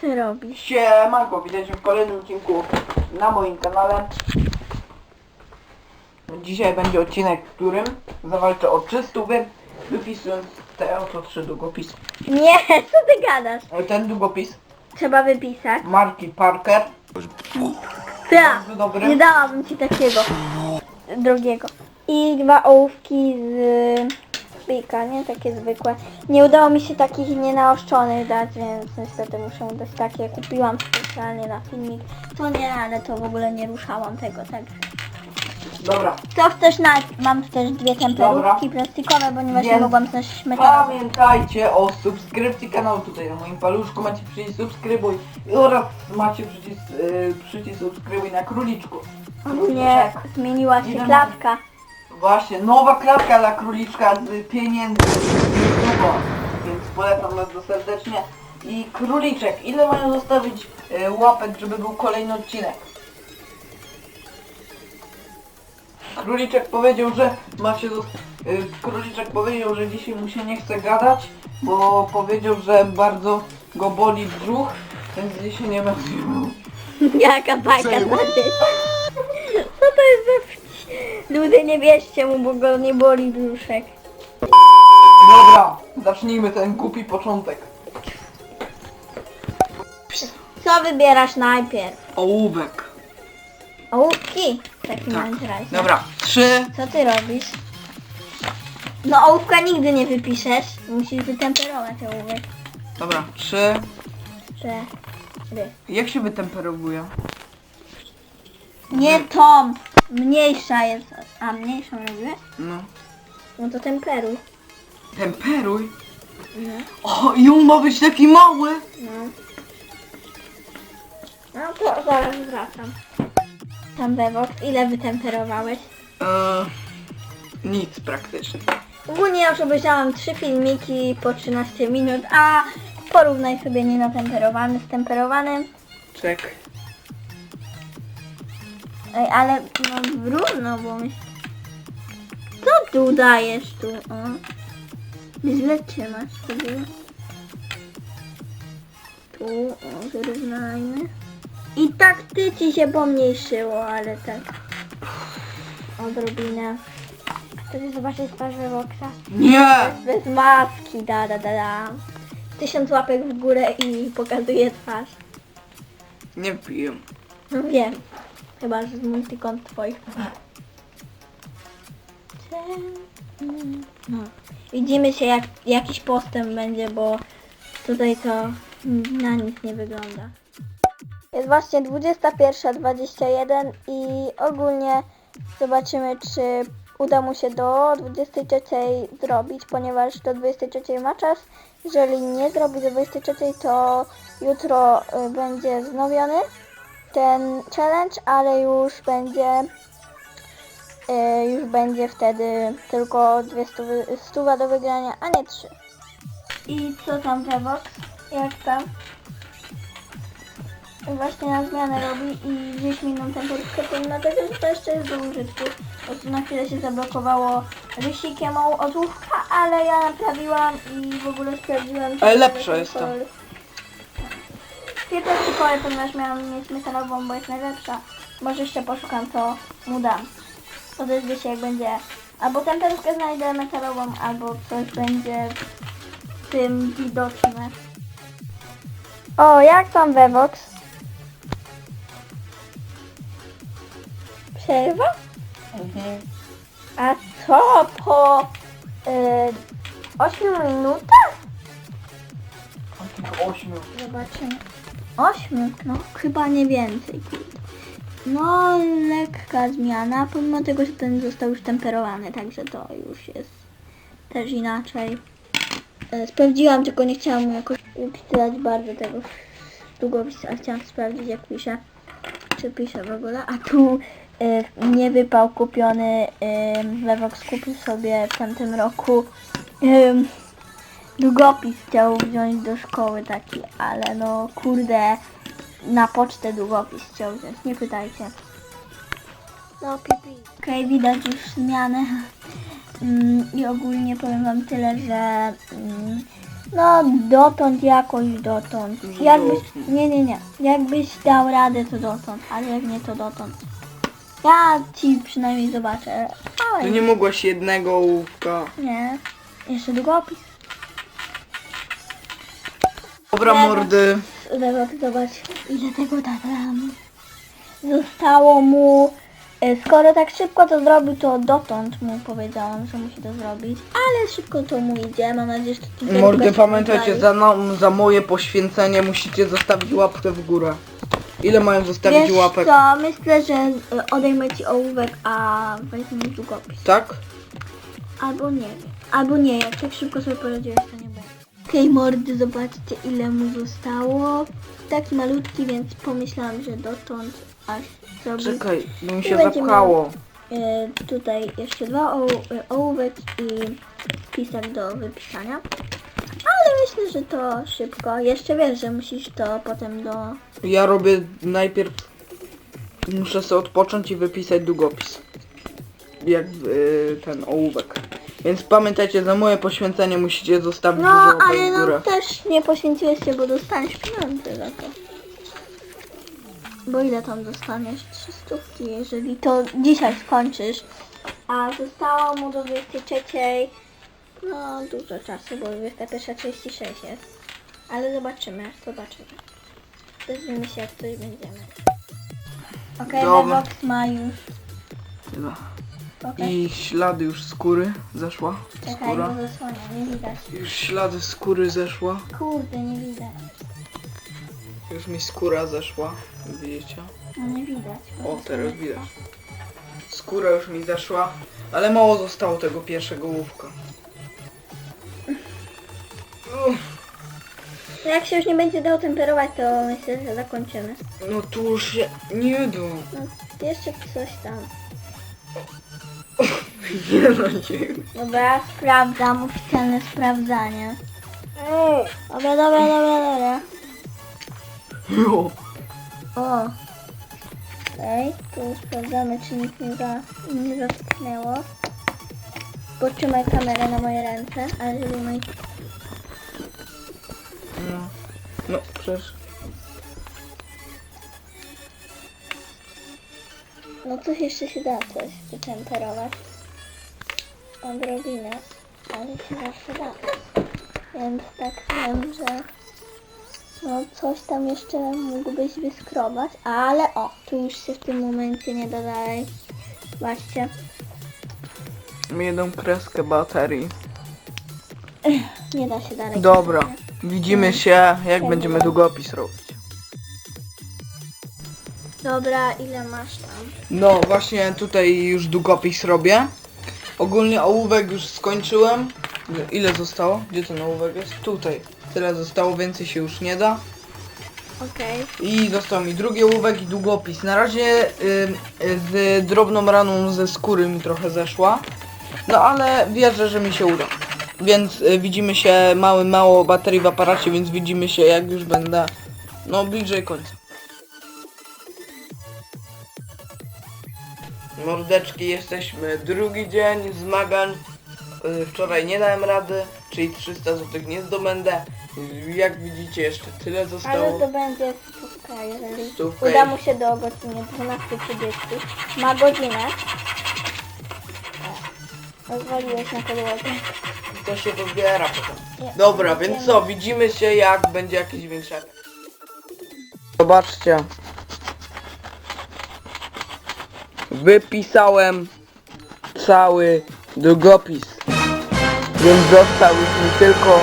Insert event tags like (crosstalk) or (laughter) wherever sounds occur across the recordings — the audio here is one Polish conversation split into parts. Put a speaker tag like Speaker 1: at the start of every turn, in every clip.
Speaker 1: ty robisz?
Speaker 2: Siemanko, witajcie w kolejnym odcinku na moim kanale. Dzisiaj będzie odcinek, w którym zawalczę o 300 wypisując te oto trzy długopisy.
Speaker 1: Nie, (laughs) co ty gadasz?
Speaker 2: Ten długopis
Speaker 1: Trzeba wypisać.
Speaker 2: marki Parker,
Speaker 1: Ja,
Speaker 2: bardzo dobry.
Speaker 1: nie dałabym ci takiego drogiego. I dwa ołówki z pika, nie? Takie zwykłe. Nie udało mi się takich nienaoszczonych dać, więc niestety muszę dać takie. Kupiłam specjalnie na filmik. To nie, ale to w ogóle nie ruszałam tego, tak.
Speaker 2: Dobra,
Speaker 1: Co chcesz na... Mam też dwie temperówki plastikowe, ponieważ nie mogłam też metalowe.
Speaker 2: pamiętajcie o subskrypcji kanału tutaj na moim paluszku macie przycisk subskrybuj oraz macie przycisk, yy, przycisk subskrybuj na króliczku.
Speaker 1: Ogólnie zmieniła się
Speaker 2: Ile
Speaker 1: klatka.
Speaker 2: Właśnie, nowa klatka dla króliczka z pieniędzy. Długo, więc polecam bardzo serdecznie. I króliczek, ile mają zostawić e, łapek, żeby był kolejny odcinek? Króliczek powiedział, że ma się... e, Króliczek powiedział, że dzisiaj mu się nie chce gadać, bo powiedział, że bardzo go boli brzuch, więc dzisiaj nie będzie.
Speaker 1: Jaka bajka. Co to jest za... Ludzie nie wierzcie mu, bo go nie boli brzuszek.
Speaker 2: Dobra, zacznijmy ten głupi początek.
Speaker 1: Co wybierasz najpierw?
Speaker 2: Ołówek.
Speaker 1: Ołówki? W takim
Speaker 2: Tak.
Speaker 1: razie.
Speaker 2: Dobra, trzy,
Speaker 1: Co ty robisz? No ołówka nigdy nie wypiszesz. Musisz wytemperować ołówek.
Speaker 2: Dobra, trzy.
Speaker 1: Cztery.
Speaker 2: Jak się wytemperowuje?
Speaker 1: Nie tą. Mniejsza jest. A mniejszą robię?
Speaker 2: No.
Speaker 1: No to temperuj.
Speaker 2: Temperuj.
Speaker 1: No.
Speaker 2: O, i on ma być taki mały.
Speaker 1: No. No to zaraz wracam. Tam Bewox, ile wytemperowałeś?
Speaker 2: Eee, nic praktycznie.
Speaker 1: Ogólnie już obejrzałam trzy filmiki po 13 minut, a porównaj sobie nienatemperowany z temperowanym.
Speaker 2: Czek.
Speaker 1: Ej, ale no równo, bo. Co tu dajesz tu? O. Źle trzymasz sobie. Tu, o, wyrównajmy. I tak ty ci się pomniejszyło, ale tak. Odrobinę. Chcesz zobaczyć twarz Wewoksa?
Speaker 2: Nie!
Speaker 1: Bez maski, da, da, da, da. Tysiąc łapek w górę i pokazuje twarz.
Speaker 2: Nie piję.
Speaker 1: No wiem. Chyba, że z multikont twoich. No. Widzimy się jak jakiś postęp będzie, bo tutaj to na nic nie wygląda. Jest właśnie 21.21 i ogólnie zobaczymy czy uda mu się do 23 zrobić, ponieważ do 23 ma czas. Jeżeli nie zrobi do 23 to jutro y, będzie wznowiony ten challenge, ale już będzie y, już będzie wtedy tylko dwie stówy, stuwa do wygrania, a nie trzy. I co tam Revox? Jak tam? Właśnie na zmianę robi i gdzieś minął temperaturkę pomimo tego, że to jeszcze jest do użytku. Po prostu na chwilę się zablokowało rysikiem od łówka, ale ja naprawiłam i w ogóle sprawdziłam.
Speaker 2: Ale
Speaker 1: ten
Speaker 2: jest ta.
Speaker 1: Kolor- Pierwsze kolor, ponieważ miałam mieć metalową, bo jest najlepsza. Może jeszcze poszukam, to mu dam. Odezwie się jak będzie. Albo temperówkę znajdę metalową, albo coś będzie w tym widoczne. O, jak tam Wevox? Przerwa?
Speaker 2: Mhm.
Speaker 1: A co po y, 8 minutach?
Speaker 2: Tylko ośmiu.
Speaker 1: Zobaczymy. 8? No chyba nie więcej. No lekka zmiana, pomimo tego, że ten został już temperowany, także to już jest też inaczej. E, Sprawdziłam, tylko nie chciałam mu jakoś pisać bardzo tego długopisu, a chciałam sprawdzić jak pisze, czy pisze w ogóle. A tu e, nie wypał kupiony, e, Levox kupił sobie w tamtym roku długopis chciał wziąć do szkoły taki, ale no kurde, na pocztę długopis chciał wziąć, nie pytajcie. No pipi. Okej, widać już zmianę. Mm, I ogólnie powiem wam tyle, że mm, no dotąd jakoś dotąd. Jakbyś, nie, nie, nie. Jakbyś dał radę to dotąd, ale jak nie to dotąd. Ja ci przynajmniej zobaczę. Ale
Speaker 2: Ty nie mogłaś jednego ołówka.
Speaker 1: nie. Jeszcze długopis.
Speaker 2: Dobra mordy.
Speaker 1: Zobacz, zobacz ile tego dodam. Zostało mu, e, skoro tak szybko to zrobił, to dotąd mu powiedziałam, że musi to zrobić. Ale szybko to mu idzie, mam nadzieję, że to
Speaker 2: Mordy, pamiętajcie, za, no, za moje poświęcenie musicie zostawić łapkę w górę. Ile mają zostawić
Speaker 1: Wiesz
Speaker 2: łapek?
Speaker 1: co, myślę, że e, odejmę ci ołówek, a weźmie długopis.
Speaker 2: Tak?
Speaker 1: Albo nie wiem. Albo nie, jak tak szybko sobie poradziłeś, to nie będzie. Okej, mordy, zobaczcie ile mu zostało. Taki malutki, więc pomyślałam, że dotąd aż zrobił.
Speaker 2: Czekaj, bo mi się zapchało.
Speaker 1: E, tutaj jeszcze dwa oł- e, ołówek i pisak do wypisania. Ale myślę, że to szybko. Jeszcze wiesz, że musisz to potem do...
Speaker 2: Ja robię najpierw... Muszę sobie odpocząć i wypisać długopis. Jak y, ten ołówek. Więc pamiętajcie, za moje poświęcenie musicie zostawić
Speaker 1: No,
Speaker 2: dużo łapek
Speaker 1: ale
Speaker 2: w
Speaker 1: no
Speaker 2: górę.
Speaker 1: też nie poświęciłeś się, bo dostaniesz pieniądze za to. Bo ile tam dostaniesz? 300, jeżeli to dzisiaj skończysz. A zostało mu do 23. No, dużo czasu, bo 21.36 jest. Ale zobaczymy, zobaczymy. Dowiemy się, jak coś będziemy. Okej,
Speaker 2: Dobra.
Speaker 1: Vevox ma już.
Speaker 2: No.
Speaker 1: Okej,
Speaker 2: I ślady już skóry zeszła.
Speaker 1: czekaj,
Speaker 2: Skóra.
Speaker 1: bo zasłania, nie widać.
Speaker 2: Już ślady skóry zeszła.
Speaker 1: Kurde, nie widać.
Speaker 2: Już mi skóra zeszła. Widzicie?
Speaker 1: No nie widać. bo
Speaker 2: O, teraz widać. Skóra już mi zeszła, ale mało zostało tego pierwszego łówka. Uff,
Speaker 1: No jak się już nie będzie dało temperować, to myślę, że zakończymy.
Speaker 2: No tu już się nie da.
Speaker 1: No, jeszcze coś tam.
Speaker 2: No.
Speaker 1: Dobra, sprawdzam, oficjalne sprawdzanie. Dobra, dobra, dobra, dobra.
Speaker 2: Jo.
Speaker 1: O. Okej, tu sprawdzamy, czy nic nie, za, nie zatknęło. Potrzymaj kamerę na moje ręce, ale żeby moi...
Speaker 2: No. No przecież.
Speaker 1: No coś jeszcze się da coś wytemperować. Odrobinę, ale się zawsze da. Więc tak wiem, że no coś tam jeszcze mógłbyś wyskrobać, ale o, tu już się w tym momencie nie da dalej. Zobaczcie,
Speaker 2: jedną kreskę baterii.
Speaker 1: nie da się dalej.
Speaker 2: Dobra. Widzimy się jak będziemy długopis robić.
Speaker 1: Dobra, ile masz tam?
Speaker 2: No właśnie tutaj już długopis robię. Ogólnie ołówek już skończyłem. Ile zostało? Gdzie ten ołówek jest? Tutaj. Tyle zostało, więcej się już nie da.
Speaker 1: Okej.
Speaker 2: I został mi drugi ołówek i długopis. Na razie y, y, z drobną raną ze skóry mi trochę zeszła. No ale wierzę, że mi się uda. Więc y, widzimy się, mały, mało baterii w aparacie, więc widzimy się jak już będę no bliżej końca. Mordeczki, jesteśmy drugi dzień zmagań. Y, Wczoraj nie dałem rady, czyli 300 zł nie zdobędę. Jak widzicie jeszcze tyle
Speaker 1: Ale
Speaker 2: zostało.
Speaker 1: to będzie stówka, jeżeli
Speaker 2: Stówka
Speaker 1: uda mu się do godziny 12.30. Ma godzinę. O, Rozwaliłeś na podłodze.
Speaker 2: To się pozbiera potem.
Speaker 1: Nie,
Speaker 2: Dobra, więc co, widzimy się jak będzie jakiś większy efekt. Zobaczcie. Wypisałem cały długopis. Więc został już mi tylko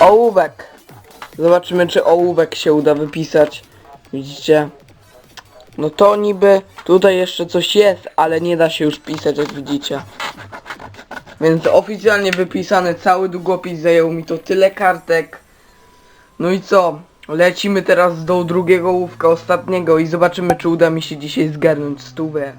Speaker 2: ołówek. Zobaczymy czy ołówek się uda wypisać. Widzicie? No to niby tutaj jeszcze coś jest, ale nie da się już pisać jak widzicie. Więc oficjalnie wypisany cały długopis zajął mi to tyle kartek. No i co? Lecimy teraz do drugiego łówka, ostatniego i zobaczymy czy uda mi się dzisiaj zgarnąć stówę.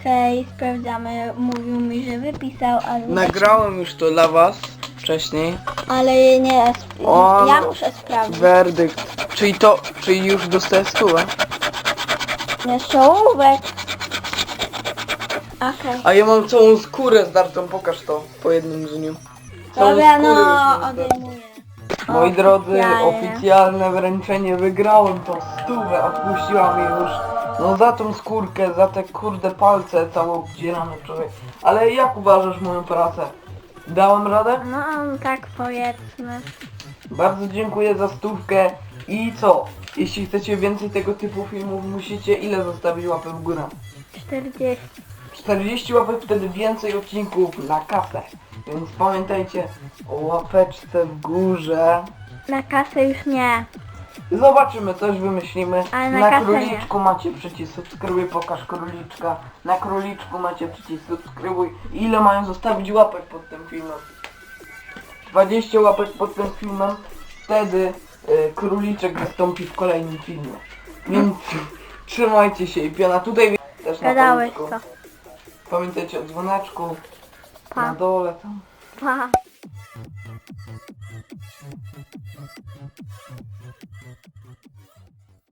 Speaker 1: Okej, sprawdzamy. Mówił mi, że wypisał, ale...
Speaker 2: Nagrałem już to dla was wcześniej.
Speaker 1: Ale nie, sp-
Speaker 2: O,
Speaker 1: ja
Speaker 2: no.
Speaker 1: muszę sprawdzić.
Speaker 2: Werdykt. Czyli to, czyli już dostaję stówę.
Speaker 1: Jeszcze ołówek. Okej.
Speaker 2: A ja mam całą skórę zdartą, pokaż to po jednym dniu. Całą
Speaker 1: Dobra,
Speaker 2: skórę już
Speaker 1: no
Speaker 2: mam zdartą.
Speaker 1: odejmuję.
Speaker 2: Moi drodzy, oficjalne wręczenie wygrałem tą stówę, odpuściła mi już. No za tą skórkę, za te kurde palce całe obdzierane człowiek. Ale jak uważasz moją pracę? Dałem radę?
Speaker 1: No tak powiedzmy.
Speaker 2: Bardzo dziękuję za stówkę i co? Jeśli chcecie więcej tego typu filmów, musicie ile zostawić łapę w górę?
Speaker 1: 40.
Speaker 2: 40 łapek, wtedy więcej odcinków na kasę. Więc pamiętajcie o łapeczce w górze.
Speaker 1: Na kasę już nie.
Speaker 2: Zobaczymy, coś wymyślimy.
Speaker 1: Ale na kasę
Speaker 2: króliczku macie przycisk subskrybuj, pokaż króliczka. Na króliczku macie przycisk subskrybuj. Ile mają zostawić łapek pod tym filmem? 20 łapek pod tym filmem, wtedy y, króliczek wystąpi w kolejnym filmie. Więc (laughs) trzymajcie się i piana tutaj też na
Speaker 1: Gadałeś.
Speaker 2: Pamiętajcie o dzwoneczku.
Speaker 1: Pa.
Speaker 2: Na dole.
Speaker 1: Pa.